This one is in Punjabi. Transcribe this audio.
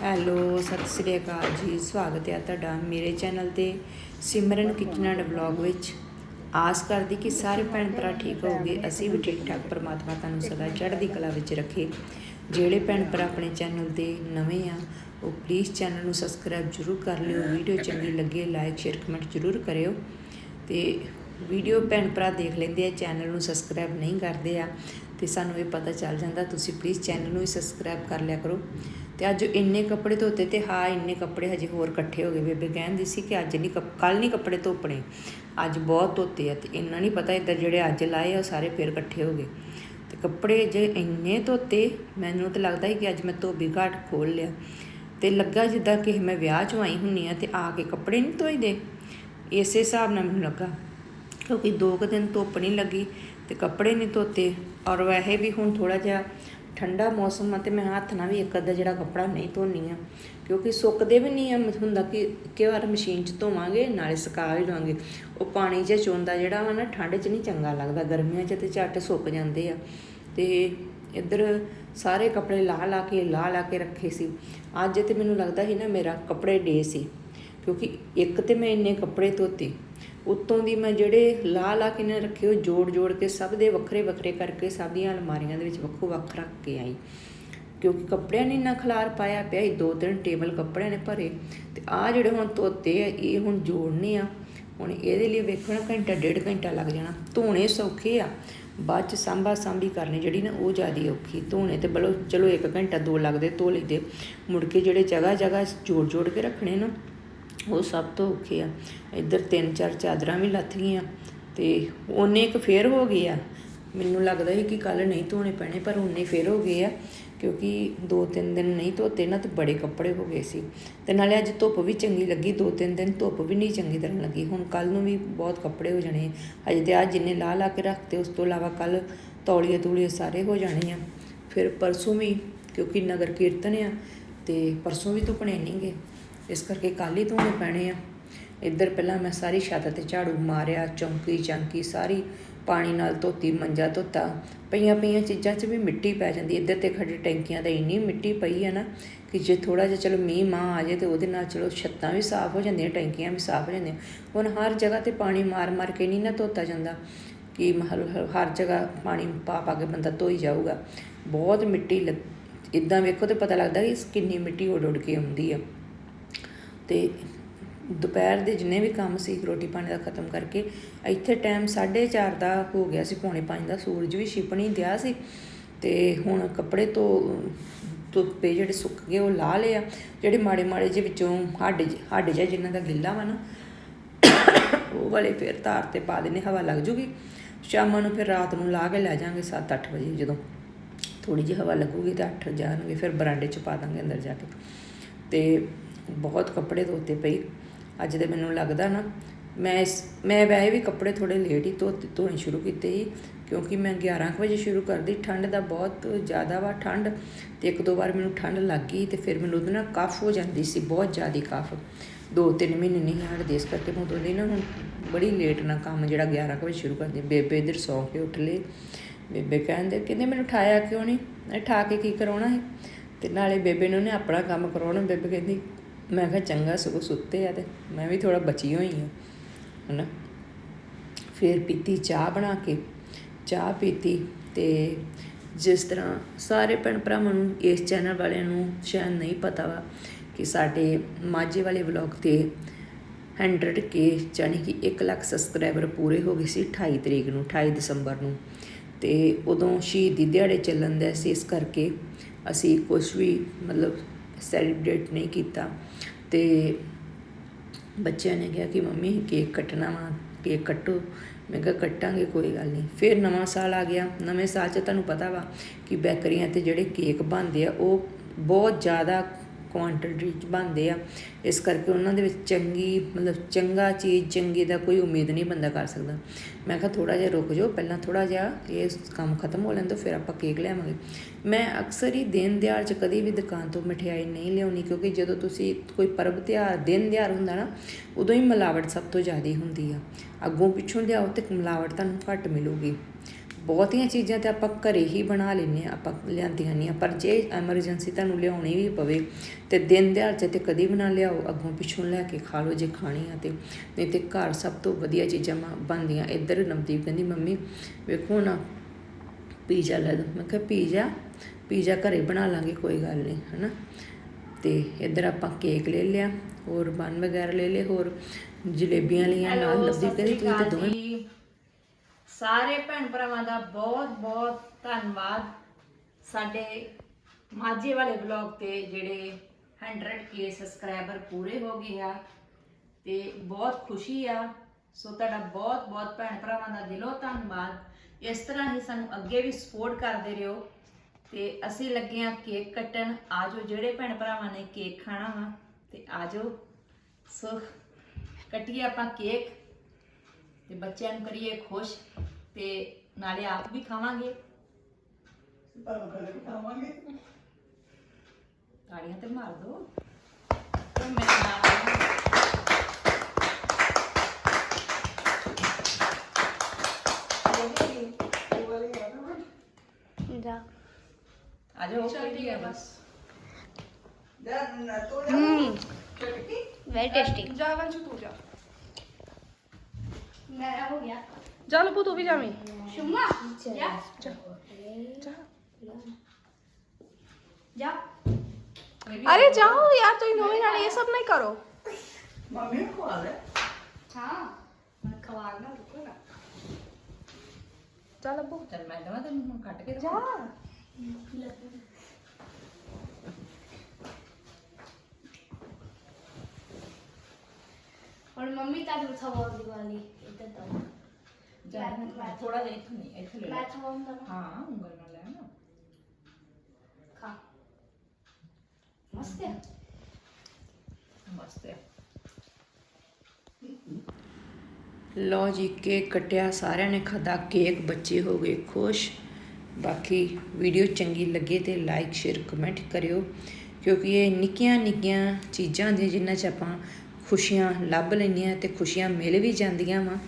ਹੈਲੋ, ਸਤਿ ਸ੍ਰੀ ਅਕਾਲ ਜੀ। ਸਵਾਗਤ ਹੈ ਤੁਹਾਡਾ ਮੇਰੇ ਚੈਨਲ ਤੇ ਸਿਮਰਨ ਕਿਚਨ ਐਂਡ ਵਲੌਗ ਵਿੱਚ। ਆਸ ਕਰਦੀ ਕਿ ਸਾਰੇ ਭੈਣ ਭਰਾ ਠੀਕ ਹੋਗੇ ਅਸੀਂ ਵੀ ਠੀਕ ਠਾਕ ਪਰਮਾਤਮਾ ਤੁਹਾਨੂੰ ਸਦਾ ਚੜ੍ਹਦੀ ਕਲਾ ਵਿੱਚ ਰੱਖੇ। ਜਿਹੜੇ ਭੈਣ ਭਰਾ ਆਪਣੇ ਚੈਨਲ ਤੇ ਨਵੇਂ ਆ, ਉਹ ਪਲੀਜ਼ ਚੈਨਲ ਨੂੰ ਸਬਸਕ੍ਰਾਈਬ ਜ਼ਰੂਰ ਕਰ ਲਿਓ। ਵੀਡੀਓ ਚੰਗੀ ਲੱਗੇ ਲਾਈਕ ਸ਼ੇਅਰ ਕਮੈਂਟ ਜ਼ਰੂਰ ਕਰਿਓ। ਤੇ ਵੀਡੀਓ ਭੈਣ ਭਰਾ ਦੇਖ ਲੈਂਦੇ ਆ, ਚੈਨਲ ਨੂੰ ਸਬਸਕ੍ਰਾਈਬ ਨਹੀਂ ਕਰਦੇ ਆ ਤੇ ਸਾਨੂੰ ਇਹ ਪਤਾ ਚੱਲ ਜਾਂਦਾ, ਤੁਸੀਂ ਪਲੀਜ਼ ਚੈਨਲ ਨੂੰ ਵੀ ਸਬਸਕ੍ਰਾਈਬ ਕਰ ਲਿਆ ਕਰੋ। ਤੇ ਅੱਜ ਇੰਨੇ ਕੱਪੜੇ ਧੋਤੇ ਤੇ ਹਾਂ, ਇੰਨੇ ਕੱਪੜੇ ਹਜੇ ਹੋਰ ਇਕੱਠੇ ਹੋ ਗਏ। ਬੇਬੇ ਕਹਿੰਦੀ ਸੀ ਕਿ ਅੱਜ ਨਹੀਂ ਕੱਲ ਨਹੀਂ ਕੱਪੜੇ ਧੋਪਣੇ, ਅੱਜ ਬਹੁਤ ਧੋਤੇ ਆ ਤੇ ਇੰਨਾ ਨਹੀਂ ਪਤਾ ਇੱਧਰ ਜਿਹੜੇ ਅੱਜ ਲਾਏ ਆ, ਉਹ ਸਾਰੇ ਫੇਰ ਇਕੱਠੇ ਹੋ ਗਏ। ਤੇ ਕੱਪੜੇ ਜੇ ਇੰਨੇ ਧੋਤੇ, ਮੈਨੂੰ ਤਾਂ ਲੱਗਦਾ ਸੀ ਕਿ ਅੱਜ ਮੈਂ ਧੋਬੀ ਘਾਟ ਖੋਲ ਲਿਆ। ਤੇ ਲੱਗਾ ਜਿੱਦਾਂ ਕਿ ਮੈਂ ਵਿਆਹ 'ਚ ਆਈ ਹੁੰਨੀ ਆ ਤੇ ਆ ਕੇ ਕੱਪੜੇ ਨਹੀਂ ਧੋਈਦੇ। ਇਸੇ ਹਿਸਾਬ ਨਾਲ ਮੈਨੂੰ ਲੱਗਾ, ਕਿਉਂਕਿ ਦੋ ਕੁ ਦਿਨ ਧੁੱਪ ਨਹੀਂ ਲੱਗੀ। ਤੇ ਕੱਪੜੇ ਨਹੀਂ ਧੋਤੇ ਔਰ ਵੈਸੇ ਵੀ ਹੁਣ ਥੋੜਾ ਜਿਹਾ ਠੰਡਾ ਮੌਸਮ ਆ ਤੇ ਮੈਂ ਹੱਥ ਨਾਲ ਵੀ ਇੱਕ ਅੱਧਾ ਜਿਹੜਾ ਕੱਪੜਾ ਨਹੀਂ ਧੋਨੀ ਆ, ਕਿਉਂਕਿ ਸੁੱਕਦੇ ਵੀ ਨਹੀਂ ਆ ਹੁੰਦਾ ਕਿ ਕਿ ਵਾਰ ਮਸ਼ੀਨ 'ਚ ਧੋਵਾਂਗੇ, ਨਾਲੇ ਸੁਕਾ ਵੀ ਲਵਾਂਗੇ। ਉਹ ਪਾਣੀ ਜਿਹਾ ਚੋਂਦਾ ਜਿਹੜਾ ਵਾ ਨਾ, ਠੰਡ 'ਚ ਨਹੀਂ ਚੰਗਾ ਲੱਗਦਾ, ਗਰਮੀਆਂ 'ਚ ਤੇ ਝੱਟ ਸੁੱਕ ਜਾਂਦੇ ਆ। ਤੇ ਇੱਧਰ ਸਾਰੇ ਕੱਪੜੇ ਲਾ ਲਾ ਕੇ, ਲਾ ਲਾ ਕੇ ਰੱਖੇ ਸੀ। ਅੱਜ ਤੇ ਮੈਨੂੰ ਲੱਗਦਾ ਸੀ ਨਾ ਮੇਰਾ ਕੱਪੜੇ ਡੇ ਸੀ, ਕਿਉਂਕਿ ਇੱਕ ਤੇ ਮੈਂ ਇੰਨੇ ਕੱਪੜੇ ਧੋਤੇ ਉੱਤੋਂ ਦੀ ਮੈਂ ਜਿਹੜੇ ਲਾ ਲਾ ਕੇ ਨੇ ਰੱਖੇ, ਉਹ ਜੋੜ ਜੋੜ ਕੇ ਸਭ ਦੇ ਵੱਖਰੇ ਵੱਖਰੇ ਕਰਕੇ ਸਭ ਦੀਆਂ ਅਲਮਾਰੀਆਂ ਦੇ ਵਿੱਚ ਵੱਖੋ ਵੱਖ ਰੱਖ ਕੇ ਆਈ। ਕਿਉਂਕਿ ਕੱਪੜਿਆਂ ਨੇ ਇੰਨਾ ਖਲਾਰ ਪਾਇਆ ਪਿਆ ਸੀ ਦੋ ਤਿੰਨ ਟੇਬਲ ਕੱਪੜਿਆਂ ਨੇ ਭਰੇ, ਤੇ ਆ ਜਿਹੜੇ ਹੁਣ ਧੋਤੇ ਆ, ਇਹ ਹੁਣ ਜੋੜਨੇ ਆ। ਹੁਣ ਇਹਦੇ ਲਈ ਵੇਖਣਾ ਘੰਟਾ ਡੇਢ ਘੰਟਾ ਲੱਗ ਜਾਣਾ। ਧੋਣੇ ਸੌਖੇ ਆ, ਬਾਅਦ ਚ ਸਾਂਭਾ ਸਾਂਭੀ ਕਰਨੀ ਜਿਹੜੀ ਨਾ ਉਹ ਜ਼ਿਆਦਾ ਔਖੀ। ਧੋਣੇ ਤੇ ਬਲੋ, ਚਲੋ 1 ਘੰਟਾ ਦੋ ਲੱਗਦੇ, ਧੋ ਲਈਦੇ। ਮੁੜ ਕੇ ਜਿਹੜੇ ਜਗ੍ਹਾ ਜਗ੍ਹਾ ਜੋੜ ਜੋੜ ਕੇ ਰੱਖਣੇ ਨਾ ਉਹ ਸਭ ਤੋਂ ਔਖੇ ਆ। ਇੱਧਰ ਤਿੰਨ ਚਾਰ ਚਾਦਰਾਂ ਵੀ ਲੱਥ ਗਈਆਂ ਤੇ ਉਹਨੇ ਇੱਕ ਫੇਰ ਹੋ ਗਈ ਆ। ਮੈਨੂੰ ਲੱਗਦਾ ਸੀ ਕਿ ਕੱਲ ਨਹੀਂ ਧੋਣੇ ਪੈਣੇ, ਪਰ ਉਹਨੇ ਫੇਰ ਹੋ ਗਏ ਆ, ਕਿਉਂਕਿ ਦੋ ਤਿੰਨ ਦਿਨ ਨਹੀਂ ਧੋਤੇ ਨਾ ਤੇ ਬੜੇ ਕੱਪੜੇ ਹੋ ਗਏ ਸੀ। ਤੇ ਨਾਲੇ ਅੱਜ ਧੁੱਪ ਵੀ ਚੰਗੀ ਲੱਗੀ, ਦੋ ਤਿੰਨ ਦਿਨ ਧੁੱਪ ਵੀ ਨਹੀਂ ਚੰਗੀ ਤਰ੍ਹਾਂ ਲੱਗੀ। ਹੁਣ ਕੱਲ ਨੂੰ ਵੀ ਬਹੁਤ ਕੱਪੜੇ ਹੋ ਜਾਣੇ ਅਜੇ ਤੇ ਅੱਜ ਜਿੰਨੇ ਲਾ ਲਾ ਕੇ ਰੱਖਤੇ, ਉਸ ਤੋਂ ਇਲਾਵਾ ਕੱਲ ਤੌਲੀਏ ਤੂਲੀਏ ਸਾਰੇ ਹੋ ਜਾਣੇ ਆ। ਫਿਰ ਪਰਸੋਂ ਵੀ, ਕਿਉਂਕਿ ਨਗਰ ਕੀਰਤਨ ਆ, ਤੇ ਪਰਸੋਂ ਵੀ ਧੁੱਪਣੇ ਨਹੀਂਗੇ ਇਸ ਕਰਕੇ ਕੱਲ ਹੀ ਧੋਣੇ ਪੈਣੇ ਆ। ਇੱਧਰ ਪਹਿਲਾਂ ਮੈਂ ਸਾਰੀ ਛੱਤ ਤੇ ਝਾੜੂ ਮਾਰਿਆ, ਚੌਂਕੀ, ਚਾਂਕੀ ਸਾਰੀ ਪਾਣੀ ਨਾਲ ਧੋਤੀ, ਮੰਜਾ ਧੋਤਾ। ਪਈਆਂ ਪਈਆਂ ਚੀਜ਼ਾਂ 'ਚ ਵੀ ਮਿੱਟੀ ਪੈ ਜਾਂਦੀ ਇੱਧਰ ਤੇ ਖੜੀ ਟੈਂਕੀਆਂ ਤੇ ਇੰਨੀ ਮਿੱਟੀ ਪਈ ਹੈ ਨਾ ਕਿ ਜੇ ਥੋੜਾ ਜਿਹਾ ਚਲੋ ਮੀਂਹ ਮਾਂ ਆ ਜਾਏ ਤੇ ਉਹਦੇ ਨਾਲ ਚਲੋ ਛੱਤਾਂ ਵੀ ਸਾਫ਼ ਹੋ ਜਾਂਦੀਆਂ, ਟੈਂਕੀਆਂ ਵੀ ਸਾਫ਼ ਹੋ ਜਾਂਦੀਆਂ। ਹੁਣ ਹਰ ਜਗ੍ਹਾ ਤੇ ਪਾਣੀ ਮਾਰ ਮਾਰ ਕੇ ਨਹੀਂ ਨਾ ਧੋਤਾ ਜਾਂਦਾ ਕਿ ਹਰ ਜਗ੍ਹਾ ਪਾਣੀ ਪਾ ਪਾ ਕੇ ਬੰਦਾ ਧੋਈ ਜਾਊਗਾ। ਬਹੁਤ ਮਿੱਟੀ ਇਦਾਂ ਵੇਖੋ ਤੇ ਪਤਾ ਲੱਗਦਾ ਕਿ ਕਿੰਨੀ ਮਿੱਟੀ ਉੱਡ ਉੱਡ ਕੇ ਆਉਂਦੀ ਆ। ਤੇ ਦੁਪਹਿਰ ਦੇ ਜਿੰਨੇ ਵੀ ਕੰਮ ਸੀ, ਰੋਟੀ ਪਾਣੀ ਦਾ ਖਤਮ ਕਰਕੇ, ਇੱਥੇ ਟਾਈਮ 4:30 ਦਾ ਹੋ ਗਿਆ ਸੀ, ਪੌਣੇ 5 ਦਾ, ਸੂਰਜ ਵੀ ਛਿਪਣੀ ਦਿਆ ਸੀ। ਤੇ ਹੁਣ ਕੱਪੜੇ ਤੋਂ ਧੁੱਪੇ ਜਿਹੜੇ ਸੁੱਕ ਗਏ, ਉਹ ਲਾ ਲਏ ਆ। ਜਿਹੜੇ ਮਾੜੇ ਮਾੜੇ ਜਿਹੇ ਵਿੱਚੋਂ ਹੱਡ ਹੱਡ ਜਿਹਾ ਜਿਨ੍ਹਾਂ ਦਾ ਗਿੱਲਾ ਵਾ ਨਾ, ਉਹ ਵਾਲੇ ਫਿਰ ਤਾਰ ਤੇ ਪਾ ਦੇਣੇ ਹਵਾ ਲੱਗ ਜੂਗੀ। ਸ਼ਾਮਾਂ ਨੂੰ ਫਿਰ ਰਾਤ ਨੂੰ ਲਾ ਕੇ ਲੈ ਜਾਾਂਗੇ 7-8 ਵਜੇ ਜਦੋਂ ਥੋੜੀ ਜਿਹੀ ਹਵਾ ਲੱਗੂਗੀ ਤਾਂ 8 ਜਾਣਗੇ, ਫਿਰ ਬਰਾਂਡੇ 'ਚ ਪਾ ਦਾਂਗੇ ਅੰਦਰ ਜਾ ਕੇ। ਤੇ ਬਹੁਤ ਕੱਪੜੇ ਧੋਤੇ ਪਈ ਅੱਜ ਤੇ ਮੈਨੂੰ ਲੱਗਦਾ ਨਾ, ਮੈਂ ਇਸ, ਮੈਂ ਵੈਸੇ ਵੀ ਕੱਪੜੇ ਥੋੜੇ ਲੇਟ ਹੀ ਧੋ ਧੋਣੇ ਸ਼ੁਰੂ ਕੀਤੇ ਸੀ, ਕਿਉਂਕਿ ਮੈਂ 11 ਵਜੇ ਸ਼ੁਰੂ ਕਰਦੀ, ਠੰਡ ਦਾ ਬਹੁਤ ਜ਼ਿਆਦਾ ਵਾ ਠੰਡ, ਤੇ ਇੱਕ ਦੋ ਵਾਰ ਮੈਨੂੰ ਠੰਡ ਲੱਗ ਗਈ ਤੇ ਫਿਰ ਮੈਨੂੰ ਉਹਦੇ ਨਾਲ ਕਫ ਹੋ ਜਾਂਦੀ ਸੀ, ਬਹੁਤ ਜ਼ਿਆਦਾ ਕਫ। ਦੋ ਤਿੰਨ ਮਹੀਨੇ ਨਹੀਂ ਹਟਦੇ, ਇਸ ਕਰਕੇ ਮੈਂ ਉਦੋਂ ਦੀ ਨਾ ਹੁਣ ਬੜੀ ਲੇਟ ਨਾ ਕੰਮ ਜਿਹੜਾ 11 ਵਜੇ ਸ਼ੁਰੂ ਕਰਦੀ, ਬੇਬੇ ਇਧਰ ਸੌਂ ਕੇ ਉੱਠ ਲੇ ਬੇਬੇ ਕਹਿੰਦੇ ਕਹਿੰਦੇ ਮੈਨੂੰ ਉਠਾਇਆ ਕਿਉਂ ਨਹੀਂ? ਠਾ ਕੇ ਕੀ ਕਰਾਉਣਾ ਹੈ ਤੇ ਨਾਲੇ ਬੇਬੇ ਨੂੰ ਨੇ ਆਪਣਾ ਕੰਮ ਕਰਾਉਣਾ, ਬੇਬੇ ਕਹਿੰਦੀ ਮੈਂ ਕਿਹਾ ਚੰਗਾ ਸਗੋਂ ਸੁੱਤੇ ਆ ਤੇ ਮੈਂ ਵੀ ਥੋੜਾ ਬਚੀ ਹੋਈ ਆ ਹਨਾ। ਫਿਰ ਪੀਤੀ ਚਾਹ ਬਣਾ ਕੇ, ਚਾਹ ਪੀਤੀ ਤੇ ਜਿਸ ਤਰ੍ਹਾਂ ਸਾਰੇ ਭੈਣ ਭਰਾਵਾਂ ਨੂੰ ਇਸ ਚੈਨਲ ਵਾਲਿਆਂ ਨੂੰ ਸ਼ਾਇਦ ਨਹੀਂ ਪਤਾ ਵਾ ਕਿ ਸਾਡੇ ਮਾਝੇ ਵਾਲੇ ਵਲੌਗ ਤੇ 100 ਕੇ ਯਾਨੀ ਕਿ 1 ਲੱਖ ਸਬਸਕ੍ਰਾਈਬਰ ਪੂਰੇ ਹੋ ਗਏ ਸੀ 28 ਤਰੀਕ ਨੂੰ 28 ਦਸੰਬਰ ਨੂੰ। ਤੇ ਉਦੋਂ ਸ਼ਹੀਦੀ ਦਿਹਾੜੇ ਚੱਲਣ ਦੇ ਸੀ ਇਸ ਕਰਕੇ ਅਸੀਂ ਕੁਝ ਵੀ ਮਤਲਬ ਸੈਲੀਬ੍ਰੇਟ ਨਹੀਂ ਕੀਤਾ। ਤੇ ਬੱਚਿਆਂ ਨੇ ਕਿਹਾ ਕਿ ਮੰਮੀ ਕੇਕ ਕੱਟਣਾ ਵਾ, ਕੇਕ ਕੱਟੋ। ਮੈਂ ਕਿਹਾ ਕੱਟਾਂਗੇ, ਕੋਈ ਗੱਲ ਨਹੀਂ। ਫਿਰ ਨਵਾਂ ਸਾਲ ਆ ਗਿਆ। ਨਵੇਂ ਸਾਲ 'ਚ ਤੁਹਾਨੂੰ ਪਤਾ ਵਾ ਕਿ ਬੇਕਰੀਆਂ ਤੇ ਜਿਹੜੇ ਕੇਕ ਬਣਦੇ ਆ, ਉਹ ਬਹੁਤ ਜ਼ਿਆਦਾ ਕੁਆਂਟੀਟੀ 'ਚ ਬਣਦੇ ਆ। ਇਸ ਕਰਕੇ ਉਹਨਾਂ ਦੇ ਵਿੱਚ ਚੰਗੀ, ਮਤਲਬ ਚੰਗਾ ਚੀਜ਼, ਚੰਗੀ ਦਾ ਕੋਈ ਉਮੀਦ ਨਹੀਂ ਬੰਦਾ ਕਰ ਸਕਦਾ। ਮੈਂ ਕਿਹਾ ਥੋੜਾ ਜਿਹਾ ਰੁਕ ਜਾਓ, ਪਹਿਲਾਂ ਥੋੜਾ ਜਿਹਾ ਇਹ ਕੰਮ ਖਤਮ ਹੋ ਲੈਣ ਤੋਂ ਫਿਰ ਆਪਾਂ ਕੇਕ ਲਿਆਵਾਂਗੇ। ਮੈਂ ਅਕਸਰ ਹੀ ਦਿਨ ਦਿਹਾੜ 'ਚ ਕਦੀ ਵੀ ਦੁਕਾਨ ਤੋਂ ਮਠਿਆਈ ਨਹੀਂ ਲਿਆਉਣੀ, ਕਿਉਂਕਿ ਜਦੋਂ ਤੁਸੀਂ ਕੋਈ ਪਰਬ ਤਿਉਹਾਰ, ਦਿਨ ਦਿਹਾੜ ਹੁੰਦਾ ਨਾ, ਉਦੋਂ ਹੀ ਮਿਲਾਵਟ ਸਭ ਤੋਂ ਜ਼ਿਆਦਾ ਹੁੰਦੀ ਆ। ਅੱਗੋਂ ਪਿੱਛੋਂ ਲਿਆਓ ਤੇ ਮਿਲਾਵਟ ਤੁਹਾਨੂੰ ਘੱਟ ਮਿਲੂਗੀ। ਬਹੁਤੀਆਂ ਚੀਜ਼ਾਂ ਤੇ ਆਪਾਂ ਘਰੇ ਹੀ ਬਣਾ ਲੈਂਦੇ ਹਾਂ ਆਪਾਂ ਲਿਆਂਦੀਆਂ ਨਹੀਂ ਆ। ਪਰ ਜੇ ਐਮਰਜੈਂਸੀ ਤੁਹਾਨੂੰ ਲਿਆਉਣੀ ਵੀ ਪਵੇ ਤੇ ਦਿਨ ਦਿਹਾੜ 'ਚ ਤੇ ਕਦੀ ਬਣਾ ਲਿਆਓ ਅੱਗੋਂ ਪਿੱਛੋਂ ਲੈ ਕੇ ਖਾ ਲਓ ਜੇ ਖਾਣੀ ਆ ਤੇ। ਨਹੀਂ ਤੇ ਘਰ ਸਭ ਤੋਂ ਵਧੀਆ ਚੀਜ਼ਾਂ ਬਣਦੀਆਂ। ਇੱਧਰ ਨਵਦੀਪ ਕਹਿੰਦੀ ਮੰਮੀ ਵੇਖੋ ਨਾ ਪੀਜ਼ਾ ਲੈ ਦੋ ਮੈਂ ਕਿਹਾ ਪੀਜ਼ਾ? ਪੀਜ਼ਾ ਘਰੇ ਬਣਾ ਲਾਂਗੇ ਕੋਈ ਗੱਲ ਨਹੀਂ। ਹਨਾ? ਤੇ ਇੱਧਰ ਆਪਾਂ ਕੇਕ ਲੈ ਲਿਆ ਹੋਰ ਬਨ ਵਗੈਰਾ ਲੈ ਲਏ ਹੋਰ ਜਲੇਬੀਆਂ ਲਈਆਂ ਨਾਲ। ਨਵਦੀਪ ਕਹਿੰਦੀ ਤੁਸੀਂ ਤੇ ਦੋਵੇਂ ਸਾਰੇ ਭੈਣ ਭਰਾਵਾਂ ਦਾ ਬਹੁਤ ਬਹੁਤ ਧੰਨਵਾਦ ਸਾਡੇ ਮਾਝੇ ਵਾਲੇ ਬਲੌਗ ਤੇ ਜਿਹੜੇ 100k ਸਬਸਕ੍ਰਾਈਬਰ ਪੂਰੇ ਹੋ ਗਏ ਆ ਤੇ ਬਹੁਤ ਖੁਸ਼ੀ ਆ। ਸੋ ਤੁਹਾਡਾ ਬਹੁਤ ਬਹੁਤ ਭੈਣ ਭਰਾਵਾਂ ਦਾ ਦਿਲੋਂ ਧੰਨਵਾਦ। ਇਸ ਤਰ੍ਹਾਂ ਹੀ ਸਾਨੂੰ ਅੱਗੇ ਵੀ ਸਪੋਰਟ ਕਰਦੇ ਰਹੋ ਤੇ ਅਸੀਂ ਲੱਗੇ ਆ ਕੇਕ ਕੱਟਣ। ਆਜੋ ਜਿਹੜੇ ਭੈਣ ਭਰਾਵਾਂ ਨੇ ਕੇਕ ਖਾਣਾ ਵਾ ਤੇ ਆਜੋ। ਸੋ ਕੱਟੀਏ ਆਪਾਂ ਕੇਕ। ਤੇ ਬੱਚਿਆਂ ਨੂੰ ਕਰੀਏ ਖੁਸ਼ ਤੇ ਨਾਲੇ ਆਪ ਵੀ ਖਾਵਾਂਗੇ ਤਾੜੀਆਂ ਤੇ ਮਾਰ ਦੋ ਤੇ ਮੇਰੇ ਨਾਲ ਜਾ ਆ ਜਾਓ ਚੱਲਦੀ ਹੈ ਬਸ ਹਮ ਵੈਰੀ ਟੇਸਟੀ ਜਾ ਵੰਸ਼ ਤੂੰ ਜਾ ਮੇਰਾ ਹੋ ਗਿਆ ਜਾ ਲੱਭੂ ਤੂੰ ਵੀ ਜਾਵੀਂ ਸ਼ੁਮਾ ਜਾ ਜਾ ਜਾ अरे जाओ यार तो इन जाने ये सब नहीं करो ਹਾਂ ਮੈਂ ਖਵਾਣਾ ਰੁਕੋ ਨਾ जा लब्बू ਚੱਲ ਮੈਂ ਦਵਾ ਤੈਨੂੰ ਹੁਣ ਕੱਟ ਕੇ जा ਹੁਣ ਮੰਮੀ ਤਾਂ ਨੂੰ ਥਵਾ ਦੀਵਾਲੀ ਇੱਧਰ ਤਾਂ ਜਾ ਥੋੜਾ ਜਿਹਾ ਇੱਥੋਂ ਨਹੀਂ ਇੱਥੇ ਲੈ ਮੈਂ ਲੈ ਥਵਾਉਂਦਾ ਨਾ ਹਾਂ ਉਂਗਲ ਨਾਲ ਲੈ ਨਾ ਖਾ ਮਸਤ ਹੈ ਮਸਤ ਹੈ ਲੋ ਜੀ ਕੇਕ ਕੱਟਿਆ, ਸਾਰਿਆਂ ਨੇ ਖਾਦਾ ਕੇਕ ਬੱਚੇ ਹੋ ਗਏ ਖੁਸ਼। ਬਾਕੀ ਵੀਡੀਓ ਚੰਗੀ ਲੱਗੇ ਤੇ ਲਾਈਕ ਸ਼ੇਅਰ ਕਮੈਂਟ ਕਰਿਓ, ਕਿਉਂਕਿ ਇਹ ਨਿੱਕੀਆਂ ਨਿੱਕੀਆਂ ਚੀਜ਼ਾਂ ਦੀਆਂ ਜਿਨ੍ਹਾਂ 'ਚ ਆਪਾਂ ਖੁਸ਼ੀਆਂ ਲੱਭ ਲੈਂਦੀਆਂ ਤੇ ਖੁਸ਼ੀਆਂ ਮਿਲ ਵੀ ਜਾਂਦੀਆਂ ਵਾ।